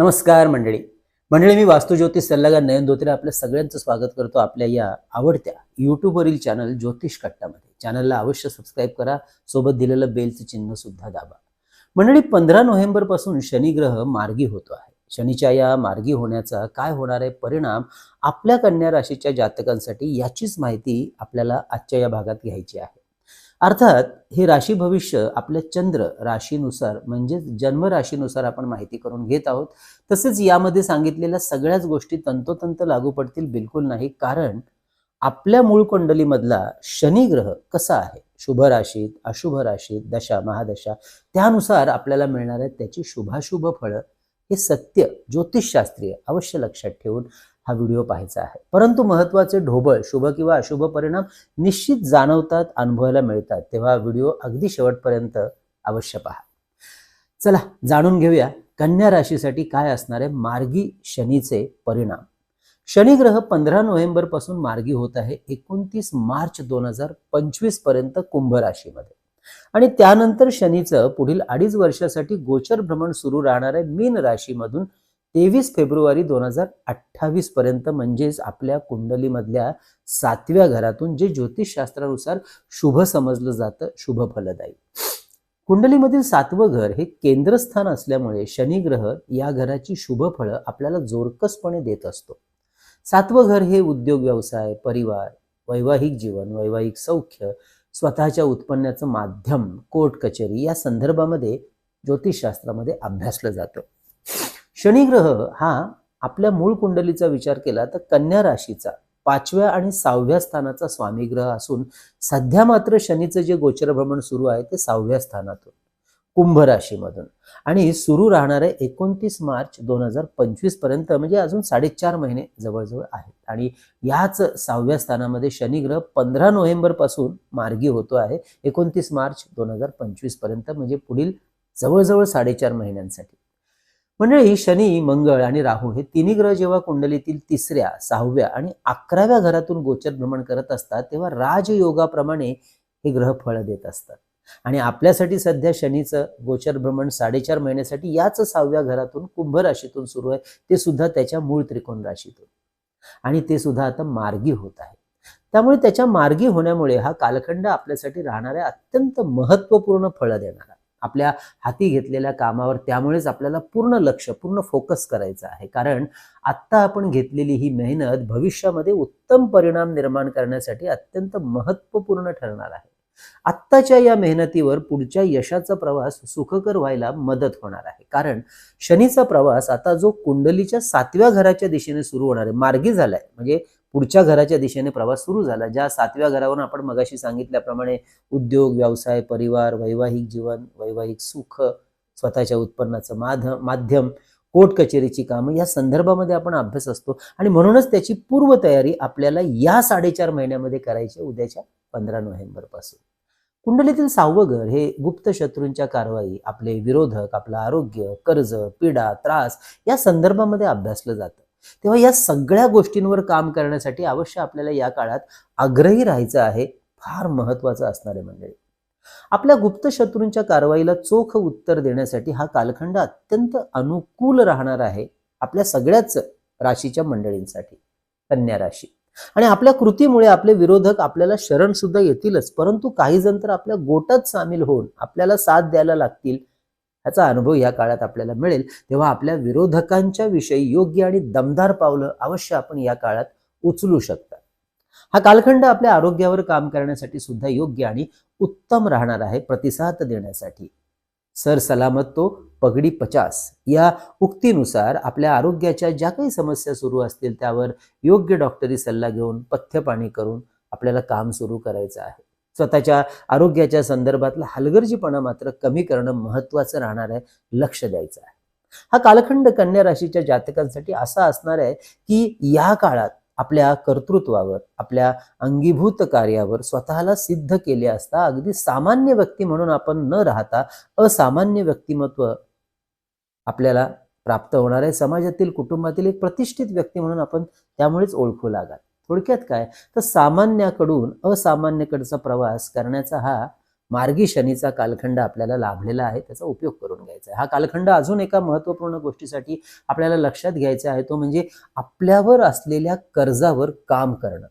नमस्कार मंडळी. मंडळी मी वास्तुज्योतिष सल्लागार नयन धोत्रे आपल्या सगळ्यांचं स्वागत करतो आपल्या या आवडत्या यूट्यूबवरील चॅनल ज्योतिष कट्टामध्ये. चॅनलला अवश्य सबस्क्राईब करा सोबत दिलेलं बेलचं चिन्ह सुद्धा दाबा. मंडळी पंधरा नोव्हेंबरपासून शनिग्रह मार्गी होतो आहे. शनीच्या या मार्गी होण्याचा काय होणार आहे परिणाम आपल्या कन्या राशीच्या जातकांसाठी याचीच माहिती आपल्याला आजच्या या भागात घ्यायची आहे. अर्थात हे राशी भविष्य आपल्या चंद्र राशीनुसार म्हणजेच जन्म राशीनुसार आपण माहिती करून घेत आहोत. तसेच यामध्ये सांगितलेल्या सगळ्याच गोष्टी तंतोतंत लागू पडतील बिलकुल नाही. कारण आपल्या मूळ कुंडलीमधला शनी ग्रह कसा आहे? शुभ राशीत अशुभ राशीत दशा महादशा त्यानुसार आपल्याला मिळणार त्याची शुभाशुभ फळं. हे सत्य ज्योतिषशास्त्रीय अवश्य लक्षात ठेवून हा व्हिडिओ पाहायचा आहे. परंतु महत्त्वाचे ढोबळ शुभ किंवा अशुभ परिणाम निश्चित जाणवतात अनुभवायला मिळतात. तेव्हा व्हिडिओ अगदी शेवटपर्यंत अवश्य पहा. चला जाणून घेऊया कन्या राशीसाठी काय असणारे मार्गी शनीचे परिणाम. शनी ग्रह पंधरा नोव्हेंबरपासून मार्गी होत आहे एकोणतीस मार्च दोन हजार पंचवीसपर्यंत कुंभ राशीमध्ये. आणि त्यानंतर शनीचं पुढील अडीच वर्षासाठी गोचर भ्रमण सुरू राहणाऱ्या मीन राशीमधून तेवीस फेब्रुवारी दोन हजार अठ्ठावीस पर्यंत म्हणजेच आपल्या कुंडलीमधल्या सातव्या घरातून जे ज्योतिषशास्त्रानुसार शुभ समजलं जातं शुभ फलदायी. कुंडलीमधील सातवं घर हे केंद्रस्थान असल्यामुळे शनी ग्रह या घराची शुभ फळं आपल्याला जोरकसपणे देत असतो. सातवं घर हे उद्योग व्यवसाय परिवार वैवाहिक जीवन वैवाहिक सौख्य स्वतःच्या उत्पन्नाचं माध्यम कोर्ट कचेरी या संदर्भामध्ये ज्योतिषशास्त्रामध्ये अभ्यासलं जातं. शनिग्रह हा आपल्या मूळ कुंडलीचा विचार केला तर कन्या राशीचा पाचव्या आणि सहाव्या स्थानाचा स्वामी ग्रह असून सध्या मात्र शनीचं जे गोचर भ्रमण सुरू आहे ते सहाव्या स्थानातून कुंभ राशीमधून. आणि सुरू राहणारे एकोणतीस मार्च दोन हजार पंचवीसपर्यंत म्हणजे अजून साडेचार महिने जवळजवळ आहेत. आणि याच सहाव्या स्थानामध्ये शनिग्रह पंधरा नोव्हेंबरपासून मार्गी होतो आहे एकोणतीस मार्च दोन हजार पंचवीसपर्यंत म्हणजे पुढील जवळजवळ साडेचार महिन्यांसाठी. मंडळी शनी मंगळ आणि राहू हे तिन्ही ग्रह जेव्हा कुंडलीतील तिसऱ्या सहाव्या आणि अकराव्या घरातून गोचर भ्रमण करत असतात तेव्हा राजयोगाप्रमाणे हे ग्रह फळ देत असतात. आणि आपल्यासाठी सध्या शनीचं गोचर भ्रमण साडेचार महिन्यासाठी याच सहाव्या घरातून कुंभ राशीतून सुरू आहे ते सुद्धा त्याच्या मूळ त्रिकोण राशीतून. आणि ते सुद्धा आता मार्गी होत आहे. त्यामुळे त्याच्या मार्गी होण्यामुळे हा कालखंड आपल्यासाठी राहणाऱ्या अत्यंत महत्त्वपूर्ण फळं देणारा. आपल्या हाती घेतलेल्या कामावर त्यामुळेच आपल्याला पूर्ण लक्ष पूर्ण फोकस करायचं आहे. कारण आत्ता आपण घेतलेली ही मेहनत भविष्यामध्ये उत्तम परिणाम निर्माण करण्यासाठी अत्यंत महत्त्वपूर्ण ठरणार आहे. आत्ताच्या या मेहनतीवर पुढच्या यशाचा प्रवास सुखकर व्हायला मदत होणार आहे. कारण शनीचा प्रवास आता जो कुंडलीच्या सातव्या घराच्या दिशेने सुरू होणार आहे मार्गी झालाय. म्हणजे पुढच्या घराच्या दिशेने प्रवास सुरू झाला ज्या सातव्या घरावरून आपण मगाशी सांगितल्याप्रमाणे उद्योग व्यवसाय परिवार वैवाहिक जीवन वैवाहिक सुख स्वतःच्या उत्पन्नाचं माध माध्यम कोर्ट कचेरीची कामं या संदर्भामध्ये आपण अभ्यास असतो. आणि म्हणूनच त्याची पूर्वतयारी आपल्याला या साडेचार महिन्यामध्ये करायची उद्याच्या पंधरा नोव्हेंबरपासून कुंडलीतील सहावं घर हे गुप्त शत्रूंच्या कारवाई आपले विरोधक आपलं आरोग्य कर्ज पीडा त्रास या संदर्भामध्ये अभ्यासलं जातं. तेव्हा या सगळ्या गोष्टींवर काम करण्यासाठी अवश्य आपल्याला या काळात आग्रही राहायचं आहे फार महत्वाचं असणारे मंडळी. आपल्या गुप्त शत्रूंच्या कारवाईला चोख उत्तर देण्यासाठी हा कालखंड अत्यंत अनुकूल राहणार आहे आपल्या सगळ्याच राशीच्या मंडळींसाठी कन्या राशी. आणि आपल्या कृतीमुळे आपले विरोधक आपल्याला शरण सुद्धा येतीलच परंतु काही जण तर आपल्या गोटात सामील होऊन आपल्याला साथ द्यायला लागतील ह्याचा अनुभव या काळात आपल्याला मिळेल. तेव्हा आपल्या विरोधकांच्या विषयी योग्य आणि दमदार पावलं अवश्य आपण या काळात उचलू शकता. हा कालखंड आपल्या आरोग्यावर काम करण्यासाठी सुद्धा योग्य आणि उत्तम राहणार आहे प्रतिसाद देण्यासाठी. सर सलामत तो पगडी पचास. या उक्तीनुसार आपल्या आरोग्याच्या ज्या काही समस्या सुरू असतील त्यावर योग्य डॉक्टरी सल्ला घेऊन पथ्यपाणी करून आपल्याला काम सुरू करायचं आहे. स्वतःच्या आरोग्याच्या संदर्भातला हलगर्जीपणा मात्र कमी करणं महत्वाचं राहणार आहे लक्ष द्यायचं आहे. हा कालखंड कन्या राशीच्या जातकांसाठी असा असणार आहे की या काळात आपल्या कर्तृत्वावर आपल्या अंगीभूत कार्यावर स्वतःला सिद्ध केले असता अगदी सामान्य व्यक्ती म्हणून आपण न राहता असामान्य व्यक्तिमत्व आपल्याला प्राप्त होणार आहे. समाजातील कुटुंबातील एक प्रतिष्ठित व्यक्ती म्हणून आपण त्यामुळेच ओळखू लागाल. थोडक्यात काय? तर सामान्याकडून असामान्यकडचा प्रवास करण्याचा हा मार्गी शनीचा कालखंड आपल्याला लाभलेला आहे त्याचा उपयोग करून घ्यायचा आहे. हा कालखंड अजून एका महत्त्वपूर्ण गोष्टीसाठी आपल्याला लक्षात घ्यायचा आहे तो म्हणजे आपल्यावर असलेल्या कर्जावर काम करणं.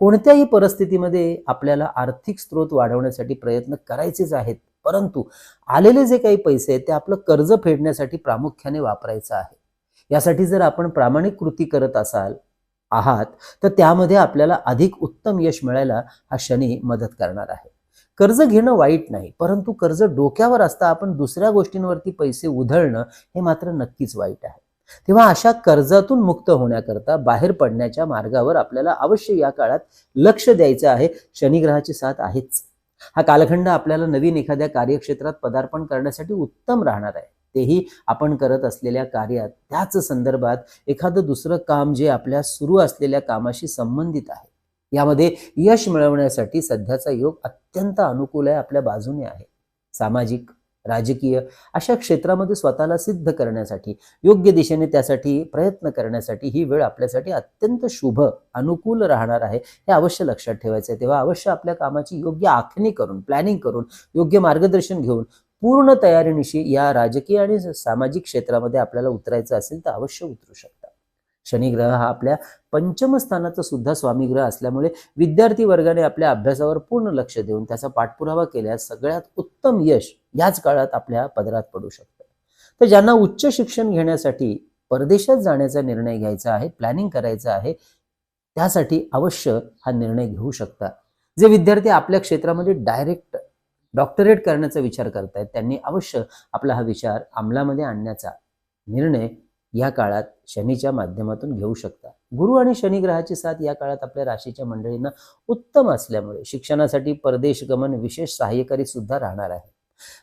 कोणत्याही परिस्थितीमध्ये आपल्याला आर्थिक स्रोत वाढवण्यासाठी प्रयत्न करायचेच आहेत परंतु आलेले जे काही पैसे आहेत ते आपलं कर्ज फेडण्यासाठी प्रामुख्याने वापरायचं आहे. यासाठी जर आपण प्रामाणिक कृती करत असाल आहात तर त्यामध्ये आपल्याला अधिक उत्तम यश मिळायला हा शनी मदत करणार आहे. कर्ज घेणं वाईट नाही परंतु कर्ज डोक्यावर असता आपण दुसऱ्या गोष्टींवरती पैसे उधळणं हे मात्र नक्कीच वाईट आहे. तेव्हा अशा कर्जातून मुक्त होण्याकरता बाहेर पडण्याच्या मार्गावर आपल्याला अवश्य या काळात लक्ष द्यायचं आहे. शनिग्रहाची साथ आहेच. हा कालखंड आपल्याला नवीन एखाद्या कार्यक्षेत्रात पदार्पण करण्यासाठी उत्तम राहणार आहे. तेही आपण करत असलेल्या कार्यात त्याच संदर्भात एखादं दुसरं काम जे आपल्या सुरू असलेल्या कामाशी संबंधित आहे यामध्ये यश मिळवण्यासाठी सध्याचा योग अत्यंत अनुकूल आहे आपल्या बाजूने आहे. सामाजिक राजकीय अशा क्षेत्रामध्ये स्वतःला सिद्ध करण्यासाठी योग्य दिशेने त्यासाठी प्रयत्न करण्यासाठी ही वेळ आपल्यासाठी अत्यंत शुभ अनुकूल राहणार आहे हे अवश्य लक्षात ठेवायचं आहे तेव्हा अवश्य आपल्या कामाची योग्य आखणी करून प्लॅनिंग करून योग्य मार्गदर्शन घेऊन पूर्ण तयारीनिशी या राजकीय आणि सामाजिक क्षेत्रामध्ये आपल्याला उतरायचं असेल तर अवश्य उतरू शकता. शनिग्रह हा आपल्या पंचमस्थानाचा सुद्धा स्वामीग्रह असल्यामुळे विद्यार्थी वर्गाने आपल्या अभ्यासावर पूर्ण लक्ष देऊन त्याचा पाठपुरावा केल्यास सगळ्यात उत्तम यश याच काळात आपल्या पदरात पडू शकतं. तर ज्यांना उच्च शिक्षण घेण्यासाठी परदेशात जाण्याचा निर्णय घ्यायचा आहे प्लॅनिंग करायचं आहे त्यासाठी अवश्य हा निर्णय घेऊ शकता. जे विद्यार्थी आपल्या क्षेत्रामध्ये डायरेक्ट डॉक्टरेट करण्याचा विचार करतायत त्यांनी अवश्य आपला हा विचार अंमलामध्ये आणण्याचा निर्णय या काळात शनीच्या माध्यमातून घेऊ शकता. गुरु आणि शनी ग्रहाची साथ या काळात आपल्या राशीच्या मंडळींना उत्तम असल्यामुळे शिक्षणासाठी परदेश गमन विशेष सहाय्यकारी सुद्धा राहणार आहे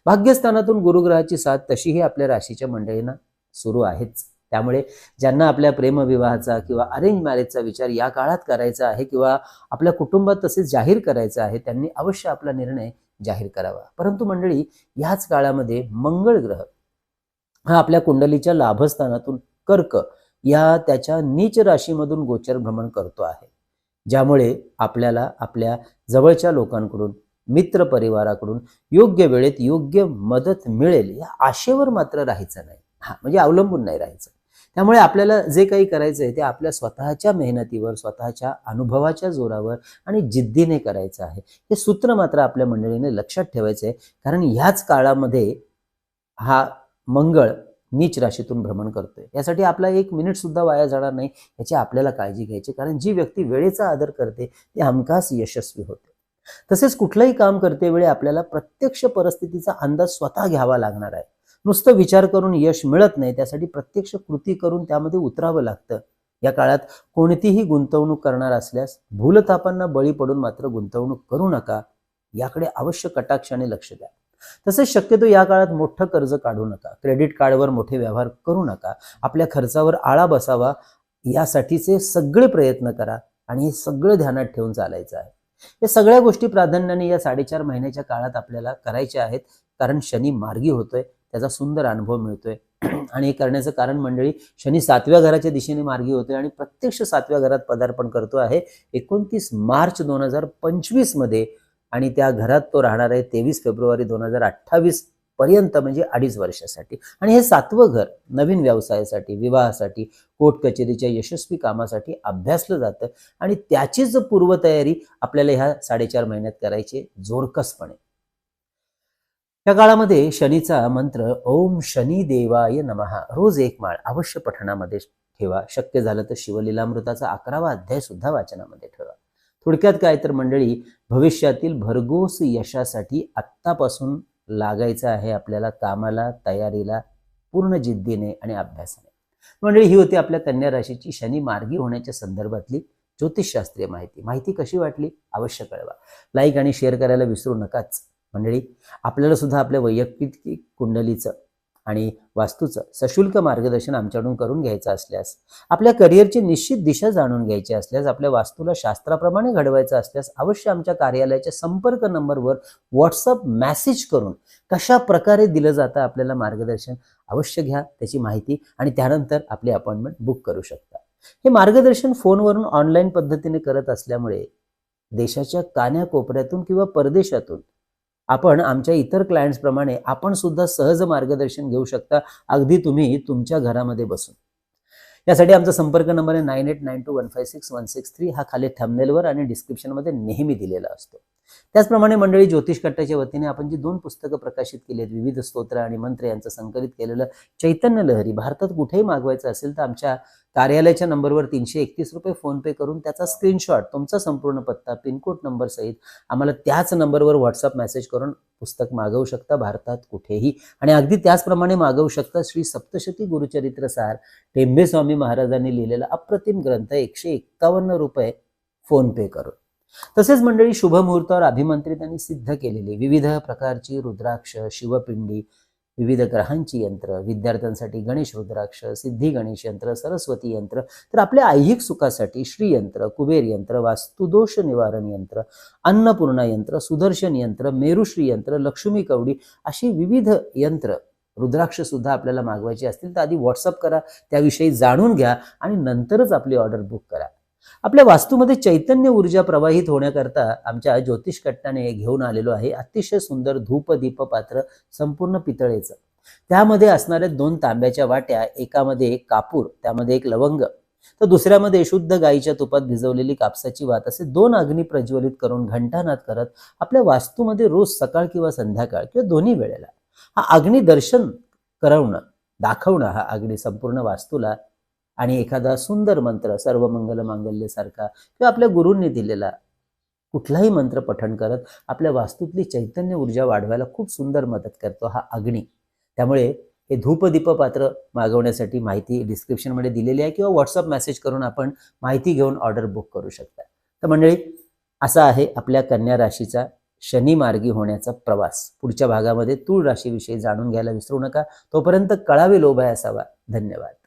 भाग्यस्थानातून गुरुग्रहाची साथ तशीही आपल्या राशीच्या मंडळींना सुरू आहेच. त्यामुळे ज्यांना आपल्या प्रेमविवाहाचा किंवा अरेंज मॅरेजचा विचार या काळात करायचा आहे किंवा आपल्या कुटुंबात तसेच जाहीर करायचा आहे त्यांनी अवश्य आपला निर्णय जाहीर करावा. परंतु मंडळी याच काळामध्ये मंगळ ग्रह हा आपल्या कुंडलीच्या लाभस्थानातून कर्क या त्याच्या नीच राशीमधून गोचर भ्रमण करतो आहे. ज्यामुळे आपल्याला आपल्या जवळच्या लोकांकडून मित्र परिवाराकडून योग्य वेळेत योग्य मदत मिळेल या आशेवर मात्र राहायचं नाही. हा म्हणजे अवलंबून नाही राहायचं. त्यामुळे आपल्याला जे काही करायचं आहे ते आपल्या स्वतःच्या मेहनतीवर स्वतःच्या अनुभवाच्या जोरावर आणि जिद्दीने करायचं आहे. हे सूत्र मात्र आपल्या मंडळीने लक्षात ठेवायचं आहे कारण ह्याच काळामध्ये हा मंगळ नीच राशीतून भ्रमण करतोय. यासाठी आपला एक मिनिट सुद्धा वाया जाणार नाही. याची आपल्याला काळजी घ्यायची. कारण जी व्यक्ती वेळेचा आदर करते ती हमखास यशस्वी होते. तसेच कुठलंही काम करते वेळी आपल्याला प्रत्यक्ष परिस्थितीचा अंदाज स्वतः घ्यावा लागणार आहे. नुसतं विचार करून यश मिळत नाही त्यासाठी प्रत्यक्ष कृती करून त्यामध्ये उतरावं लागतं. या काळात कोणतीही गुंतवणूक करणार असल्यास भूलथापांना बळी पडून मात्र गुंतवणूक करू नका याकडे अवश्य कटाक्षाने लक्ष द्या. तसेच शक्यतो या काळात मोठं कर्ज काढू नका क्रेडिट कार्डवर मोठे व्यवहार करू नका आपल्या खर्चावर आळा बसावा यासाठीचे सगळे प्रयत्न करा आणि हे सगळं ध्यानात ठेवून चालायचं आहे. या सगळ्या गोष्टी प्राधान्याने या साडेचार महिन्याच्या काळात आपल्याला करायच्या आहेत कारण शनी मार्गी होतोय. त्याचा सुंदर अनुभव मिळतोय. आणि हे करण्याचं कारण मंडळी शनी सातव्या घराच्या दिशेने मार्गी होतोय आणि प्रत्यक्ष सातव्या घरात पदार्पण करतो आहे. एकोणतीस मार्च दोन हजार पंचवीसमध्ये आणि त्या घरात तो राहणार आहे तेवीस फेब्रुवारी दोन हजार अठ्ठावीस पर्यंत म्हणजे अडीच वर्षासाठी. आणि हे सातवं घर नवीन व्यवसायासाठी विवाहासाठी कोर्ट कचेरीच्या यशस्वी कामासाठी अभ्यासलं जातं. आणि त्याचीच पूर्वतयारी आपल्याला ह्या साडेचार महिन्यात करायची जोरकसपणे. या काळामध्ये शनीचा मंत्र ओम शनी देवाय नमहा रोज एक माळ अवश्य पठणामध्ये ठेवा. शक्य झालं तर शिवलीलामृताचा अकरावा अध्याय सुद्धा वाचनामध्ये ठेवा. थोडक्यात काय तर मंडळी भविष्यातील भरघोस यशासाठी आत्तापासून लागायचं आहे आपल्याला कामाला तयारीला पूर्ण जिद्दीने आणि अभ्यासाने. मंडळी ही होती आपल्या कन्या राशीची शनी मार्गी होण्याच्या संदर्भातली ज्योतिषशास्त्रीय माहिती. माहिती कशी वाटली? अवश्य कळवा. लाईक आणि शेअर करायला विसरू नकाच. मंडळी आपल्याला सुद्धा आपल्या वैयक्तिक कुंडलीचं आणि वास्तूचं सशुल्क मार्गदर्शन आमच्याकडून करून घ्यायचं असल्यास आपल्या करिअरची निश्चित दिशा जाणून घ्यायची असल्यास आपल्या वास्तूला शास्त्राप्रमाणे घडवायचं असल्यास अवश्य आमच्या कार्यालयाच्या संपर्क नंबरवर व्हॉट्सअप मेसेज करून कशा प्रकारे दिलं जातं आपल्याला मार्गदर्शन अवश्य घ्या त्याची माहिती आणि त्यानंतर आपली अपॉइंटमेंट बुक करू शकता. हे मार्गदर्शन फोनवरून ऑनलाईन पद्धतीने करत असल्यामुळे देशाच्या कान्याकोपऱ्यातून किंवा परदेशातून आपण आमच्या इतर क्लायंट्सप्रमाणे आपण सुद्धा सहज मार्गदर्शन घेऊ शकता. अगदी तुम्ही तुमच्या घरामध्ये बसून. यासाठी आमचा संपर्क नंबर आहे nine eight nine two one five six one six three हा खाली थंबनेलवर आणि डिस्क्रिप्शनमध्ये नेहमी दिलेला असतो. त्याचप्रमाणे मंडळी ज्योतिष कट्ट्याच्या वतीने आपण जी दोन पुस्तकं प्रकाशित केली आहेत विविध स्तोत्र आणि मंत्र यांचं संकलित केलेलं चैतन्य लहरी भारतात कुठेही मागवायचं असेल तर आमच्या कार्यालयाच्या नंबरवर तीनशे एकतीस रुपये फोनपे करून त्याचा स्क्रीनशॉट तुमचा संपूर्ण पत्ता पिनकोड नंबर सहित आम्हाला त्याच नंबरवर व्हॉट्सअप मेसेज करून पुस्तक मागवू शकता भारतात कुठेही. आणि अगदी त्याचप्रमाणे मागवू शकता श्री सप्तशती गुरुचरित्र सार टेंबे स्वामी महाराजांनी लिहिलेला अप्रतिम ग्रंथ एकशे एक्कावन्न रुपये फोनपे करून. तसेच मंडळी शुभ मुहूर्तावर अभिमंत्रित सिद्ध केलेली विविध प्रकारची रुद्राक्ष शिवपिंडी विविध ग्रहांची यंत्र विद्यार्थ्यांसाठी गणेश रुद्राक्ष सिद्धी गणेश यंत्र सरस्वती यंत्र तर आपल्या ऐहिक सुखासाठी श्रीयंत्र कुबेर यंत्र वास्तुदोष निवारण यंत्र अन्नपूर्णा यंत्र सुदर्शन यंत्र मेरुश्री यंत्र लक्ष्मी कवडी अशी विविध यंत्र रुद्राक्ष सुद्धा आपल्याला मागवायची असतील तर आधी व्हॉट्सअप करा त्याविषयी जाणून घ्या आणि नंतरच आपली ऑर्डर बुक करा. आपल्या वास्तूमध्ये चैतन्य ऊर्जा प्रवाहित होण्याकरता आमच्या ज्योतिष कट्टाने घेऊन आलेलो आहे. अतिशय सुंदर धूप दीप पात्र संपूर्ण पितळेचं. त्यामध्ये असणाऱ्या दोन तांब्याच्या वाट्या एकामध्ये एक कापूर त्यामध्ये एक लवंग तर दुसऱ्यामध्ये शुद्ध गाईच्या तुपात भिजवलेली कापसाची वात असे दोन अग्नी प्रज्वलित करून घंटानाद करत आपल्या वास्तूमध्ये रोज सकाळ किंवा संध्याकाळ किंवा दोन्ही वेळेला हा अग्नी दर्शन करवणं दाखवणं हा अग्नी संपूर्ण वास्तूला आणि एखादा सुंदर मंत्र सर्व मंगल मांगल्यसारखा किंवा आपल्या गुरूंनी दिलेला कुठलाही मंत्र पठण करत आपल्या वास्तूतली चैतन्य ऊर्जा वाढवायला खूप सुंदर मदत करतो हा अग्नी. त्यामुळे हे धूपदीप पात्र मागवण्यासाठी माहिती डिस्क्रिप्शनमध्ये दिलेली आहे किंवा व्हॉट्सअप मेसेज करून आपण माहिती घेऊन ऑर्डर बुक करू शकता. तर मंडळी असा आहे आपल्या कन्या राशीचा शनी मार्गी होण्याचा प्रवास. पुढच्या भागामध्ये तूळ राशीविषयी जाणून घ्यायला विसरू नका. तोपर्यंत कळावे लोभ आहे असावा. धन्यवाद.